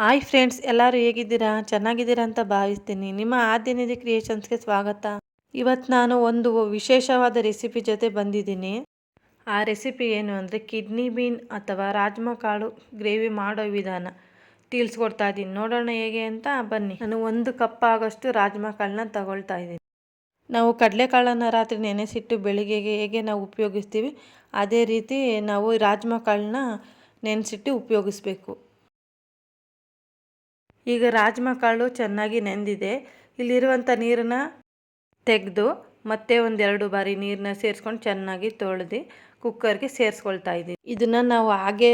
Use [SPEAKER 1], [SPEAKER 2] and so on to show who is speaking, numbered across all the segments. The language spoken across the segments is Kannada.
[SPEAKER 1] ಹಾಯ್ ಫ್ರೆಂಡ್ಸ್, ಎಲ್ಲರೂ ಹೇಗಿದ್ದೀರಾ? ಚೆನ್ನಾಗಿದ್ದೀರಾ ಅಂತ ಭಾವಿಸ್ತೀನಿ. ನಿಮ್ಮ ಆದ್ಯನಿಧಿ ಕ್ರಿಯೇಷನ್ಸ್ಗೆ ಸ್ವಾಗತ. ಇವತ್ತು ನಾನು ಒಂದು ವಿಶೇಷವಾದ ರೆಸಿಪಿ ಜೊತೆ ಬಂದಿದ್ದೀನಿ. ಆ ರೆಸಿಪಿ ಏನು ಅಂದರೆ, ಕಿಡ್ನಿ ಬೀನ್ ಅಥವಾ ರಾಜ್ಮಾ ಕಾಳು ಗ್ರೇವಿ ಮಾಡೋ ವಿಧಾನ. ತಿಳಿಸ್ಕೊಡ್ತಾ ಇದ್ದೀನಿ. ನೋಡೋಣ ಹೇಗೆ ಅಂತ ಬನ್ನಿ. ನಾನು ಒಂದು ಕಪ್ ಆಗೋಷ್ಟು ರಾಜ್ಮಾ ಕಾಳನ್ನ ತಗೊಳ್ತಾ ಇದ್ದೀನಿ. ನಾವು ಕಡಲೆಕಾಳನ್ನು ರಾತ್ರಿ ನೆನೆಸಿಟ್ಟು ಬೆಳಿಗ್ಗೆಗೆ ಹೇಗೆ ನಾವು ಉಪಯೋಗಿಸ್ತೀವಿ, ಅದೇ ರೀತಿ ನಾವು ರಾಜ್ಮಾ ಕಾಳನ್ನ ನೆನೆಸಿಟ್ಟು ಉಪಯೋಗಿಸ್ಬೇಕು. ಈಗ ರಾಜ್ಮಾ ಕಾಳು ಚೆನ್ನಾಗಿ ನೆಂದಿದೆ. ಇಲ್ಲಿರುವಂಥ ನೀರನ್ನ ತೆಗೆದು ಮತ್ತೆ ಒಂದೆರಡು ಬಾರಿ ನೀರನ್ನ ಸೇರಿಸ್ಕೊಂಡು ಚೆನ್ನಾಗಿ ತೊಳೆದು ಕುಕ್ಕರ್ಗೆ ಸೇರಿಸ್ಕೊಳ್ತಾ ಇದ್ದೀನಿ. ಇದನ್ನು ನಾವು ಹಾಗೆ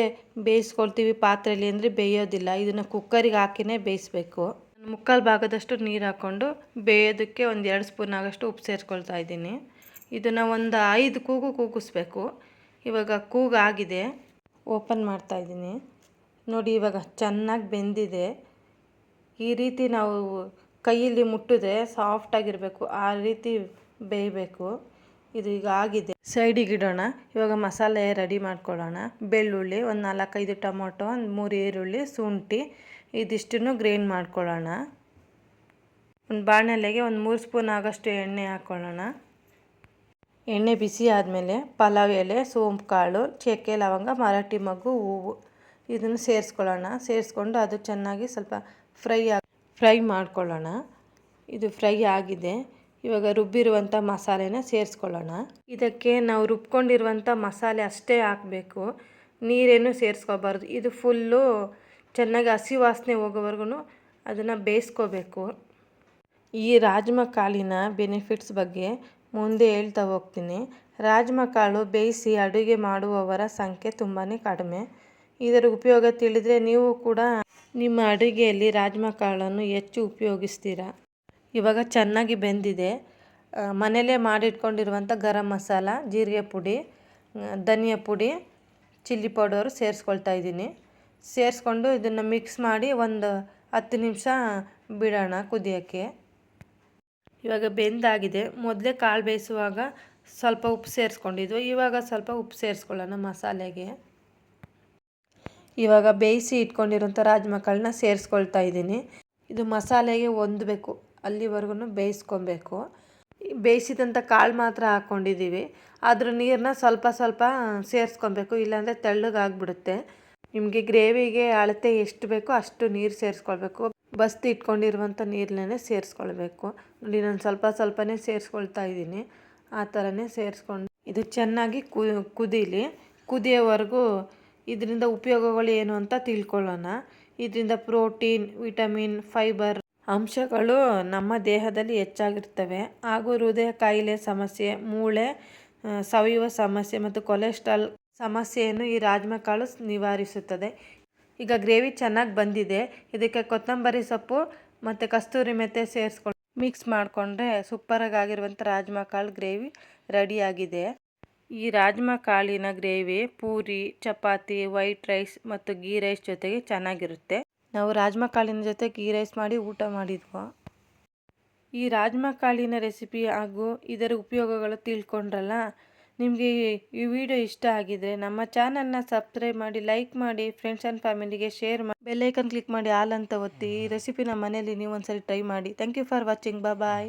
[SPEAKER 1] ಬೇಯಿಸ್ಕೊಳ್ತೀವಿ ಪಾತ್ರೆಯಲ್ಲಿ ಅಂದರೆ ಬೇಯೋದಿಲ್ಲ. ಇದನ್ನು ಕುಕ್ಕರಿಗೆ ಹಾಕಿನೇ ಬೇಯಿಸ್ಬೇಕು. ಮುಕ್ಕಾಲು ಭಾಗದಷ್ಟು ನೀರು ಹಾಕ್ಕೊಂಡು ಬೇಯೋದಕ್ಕೆ ಒಂದು ಎರಡು ಸ್ಪೂನ್ ಆಗೋಷ್ಟು ಉಪ್ಪು ಸೇರಿಸ್ಕೊಳ್ತಾ ಇದ್ದೀನಿ. ಇದನ್ನು ಒಂದು ಐದು ಕೂಗು ಕೂಗಿಸ್ಬೇಕು. ಇವಾಗ ಕೂಗಾಗಿದೆ ಓಪನ್ ಮಾಡ್ತಾ ಇದ್ದೀನಿ. ನೋಡಿ ಇವಾಗ ಚೆನ್ನಾಗಿ ಬೆಂದಿದೆ. ಈ ರೀತಿ ನಾವು ಕೈಯಲ್ಲಿ ಮುಟ್ಟಿದ್ರೆ ಸಾಫ್ಟಾಗಿರಬೇಕು ಆ ರೀತಿ ಬೇಯಬೇಕು. ಇದು ಈಗ ಆಗಿದೆ. ಸೈಡಿಗೆ ಇಡೋಣ. ಇವಾಗ ಮಸಾಲೆ ರೆಡಿ ಮಾಡ್ಕೊಳ್ಳೋಣ. ಬೆಳ್ಳುಳ್ಳಿ ಒಂದು ನಾಲ್ಕೈದು ಟೊಮೊಟೊ, ಒಂದು ಮೂರು ಈರುಳ್ಳಿ, ಶುಂಠಿ, ಇದಿಷ್ಟನ್ನು ಗ್ರೈಂಡ್ ಮಾಡ್ಕೊಳ್ಳೋಣ. ಒಂದು ಬಾಣಲೆಗೆ ಒಂದು ಮೂರು ಸ್ಪೂನ್ ಆಗೋಷ್ಟು ಎಣ್ಣೆ ಹಾಕ್ಕೊಳ್ಳೋಣ ಎಣ್ಣೆ ಬಿಸಿ ಆದಮೇಲೆ ಪಲಾವ್ ಎಲೆ, ಸೋಂಪು ಕಾಳು, ಚಕ್ಕೆ, ಲವಂಗ, ಮರಾಠಿ ಮಗು ಹೂವು ಇದನ್ನು ಸೇರಿಸ್ಕೊಳ್ಳೋಣ. ಸೇರಿಸ್ಕೊಂಡು ಅದು ಚೆನ್ನಾಗಿ ಸ್ವಲ್ಪ ಫ್ರೈ ಆಗಿ, ಫ್ರೈ ಮಾಡ್ಕೊಳ್ಳೋಣ. ಇದು ಫ್ರೈ ಆಗಿದೆ. ಇವಾಗ ರುಬ್ಬಿರುವಂಥ ಮಸಾಲೆನ ಸೇರಿಸ್ಕೊಳ್ಳೋಣ. ಇದಕ್ಕೆ ನಾವು ರುಬ್ಕೊಂಡಿರುವಂಥ ಮಸಾಲೆ ಅಷ್ಟೇ ಹಾಕಬೇಕು. ನೀರೇನು ಸೇರಿಸ್ಕೋಬಾರ್ದು. ಇದು ಫುಲ್ಲು ಚೆನ್ನಾಗಿ ಹಸಿ ವಾಸನೆ ಹೋಗೋವರೆಗೂ ಅದನ್ನು ಬೇಯಿಸ್ಕೋಬೇಕು. ಈ ರಾಜ್ಮ ಕಾಳಿನ ಬೆನಿಫಿಟ್ಸ್ ಬಗ್ಗೆ ಮುಂದೆ ಹೇಳ್ತಾ ಹೋಗ್ತೀನಿ. ರಾಜ್ಮ ಕಾಳು ಬೇಯಿಸಿ ಅಡುಗೆ ಮಾಡುವವರ ಸಂಖ್ಯೆ ತುಂಬಾ ಕಡಿಮೆ. ಇದರ ಉಪಯೋಗ ತಿಳಿದರೆ ನೀವು ಕೂಡ ನಿಮ್ಮ ಅಡುಗೆಯಲ್ಲಿ ರಾಜ್ಮಾ ಕಾಳನ್ನು ಹೆಚ್ಚು ಉಪಯೋಗಿಸ್ತೀರಾ? ಇವಾಗ ಚೆನ್ನಾಗಿ ಬೆಂದಿದೆ. ಮನೆಯಲ್ಲೇ ಮಾಡಿಟ್ಕೊಂಡಿರುವಂಥ ಗರಂ ಮಸಾಲ, ಜೀರಿಗೆ ಪುಡಿ ಧನಿಯಾ ಪುಡಿ, ಚಿಲ್ಲಿ ಪೌಡರು ಸೇರಿಸ್ಕೊಳ್ತಾ ಇದ್ದೀನಿ. ಸೇರಿಸ್ಕೊಂಡು ಇದನ್ನು ಮಿಕ್ಸ್ ಮಾಡಿ ಒಂದು ಹತ್ತು ನಿಮಿಷ ಬಿಡೋಣ ಕುದಿಯೋಕ್ಕೆ. ಇವಾಗ ಬೆಂದಾಗಿದೆ. ಮೊದಲೇ ಕಾಳು ಬೇಯಿಸುವಾಗ ಸ್ವಲ್ಪ ಉಪ್ಪು ಸೇರಿಸ್ಕೊಂಡಿದ್ವು ಇವಾಗ ಸ್ವಲ್ಪ ಉಪ್ಪು ಸೇರಿಸ್ಕೊಳ್ಳೋಣ ಮಸಾಲೆಗೆ. ಇವಾಗ ಬೇಯಿಸಿ ಇಟ್ಕೊಂಡಿರೋಂಥ ರಾಜ್ಮಾ ಕಾಳನ್ನ ಸೇರಿಸ್ಕೊಳ್ತಾ ಇದ್ದೀನಿ. ಇದು ಮಸಾಲೆಗೆ ಹೊಂದಬೇಕು. ಅಲ್ಲಿವರೆಗೂ ಬೇಯಿಸ್ಕೊಬೇಕು. ಬೇಯಿಸಿದಂಥ ಕಾಳು ಮಾತ್ರ ಹಾಕ್ಕೊಂಡಿದ್ದೀವಿ. ಅದ್ರ ನೀರನ್ನ ಸ್ವಲ್ಪ ಸ್ವಲ್ಪ ಸೇರಿಸ್ಕೊಬೇಕು. ಇಲ್ಲಾಂದರೆ ತೆಳ್ಳಗಾಗ್ಬಿಡುತ್ತೆ. ನಿಮಗೆ ಗ್ರೇವಿಗೆ ಅಳತೆ ಎಷ್ಟು ಬೇಕೋ ಅಷ್ಟು ನೀರು ಸೇರಿಸ್ಕೊಳ್ಬೇಕು. ಬಸ್ತಿ ಇಟ್ಕೊಂಡಿರುವಂಥ ನೀರನ್ನೇ ಸೇರಿಸ್ಕೊಳ್ಬೇಕು. ನೋಡಿ, ನಾನು ಸ್ವಲ್ಪ ಸ್ವಲ್ಪನೇ ಸೇರಿಸ್ಕೊಳ್ತಾ ಇದ್ದೀನಿ. ಆ ಥರನೇ ಸೇರಿಸ್ಕೊಂಡು ಇದು ಚೆನ್ನಾಗಿ ಕುದೀಲಿ. ಕುದಿಯೋವರೆಗೂ ಇದರಿಂದ ಉಪಯೋಗಗಳು ಏನು ಅಂತ ತಿಳ್ಕೊಳ್ಳೋಣ. ಇದರಿಂದ ಪ್ರೋಟೀನ್, ವಿಟಮಿನ್, ಫೈಬರ್ ಅಂಶಗಳು ನಮ್ಮ ದೇಹದಲ್ಲಿ ಹೆಚ್ಚಾಗಿರ್ತವೆ. ಹಾಗೂ ಹೃದಯ ಕಾಯಿಲೆ ಸಮಸ್ಯೆ, ಮೂಳೆ ಸವಿಯುವ ಸಮಸ್ಯೆ ಮತ್ತು ಕೊಲೆಸ್ಟ್ರಾಲ್ ಸಮಸ್ಯೆಯನ್ನು ಈ ರಾಜ್ಮಾ ಕಾಳು ನಿವಾರಿಸುತ್ತದೆ. ಈಗ ಗ್ರೇವಿ ಚೆನ್ನಾಗಿ ಬಂದಿದೆ. ಇದಕ್ಕೆ ಕೊತ್ತಂಬರಿ ಸೊಪ್ಪು ಮತ್ತು ಕಸ್ತೂರಿ ಮೆತ್ತೆ ಸೇರಿಸ್ಕೊಂಡು ಮಿಕ್ಸ್ ಮಾಡಿಕೊಂಡ್ರೆ ಸೂಪರಾಗಿ ಆಗಿರುವಂಥ ರಾಜ್ಮಾ ಕಾಳು ಗ್ರೇವಿ ರೆಡಿಯಾಗಿದೆ. ಈ ರಾಜ್ಮಾ ಕಾಳಿನ gravy, puri, chapati, white rice ಮತ್ತು ಗೀ ರೈಸ್ ಜೊತೆಗೆ ಚೆನ್ನಾಗಿರುತ್ತೆ. ನಾವು ರಾಜ್ಮಾ ಕಾಳಿನ ಜೊತೆ ಗೀ ರೈಸ್ ಮಾಡಿ ಊಟ ಮಾಡಿದ್ವು? ಈ ರಾಜ್ಮಾ ಕಾಳಿನ ರೆಸಿಪಿ ಹಾಗೂ ಇದರ ಉಪಯೋಗಗಳು ತಿಳ್ಕೊಂಡ್ರಲ್ಲ? ನಿಮಗೆ ಈ ವಿಡಿಯೋ ಇಷ್ಟ ಆಗಿದ್ರೆ ನಮ್ಮ ಚಾನಲ್ನ ಸಬ್ಸ್ಕ್ರೈಬ್ ಮಾಡಿ, ಲೈಕ್ ಮಾಡಿ, ಫ್ರೆಂಡ್ಸ್ ಆ್ಯಂಡ್ ಫ್ಯಾಮಿಲಿಗೆ ಶೇರ್ ಮಾಡಿ ಬೆಲ್ಲೈಕನ್ ಕ್ಲಿಕ್ ಮಾಡಿ ಆಲ್ ಅಂತ ಒತ್ತಿ ಈ ರೆಸಿಪಿನ ಮನೆಯಲ್ಲಿ ನೀವು ಒಂದ್ಸರಿ ಟ್ರೈ ಮಾಡಿ. Thank you for watching. Bye.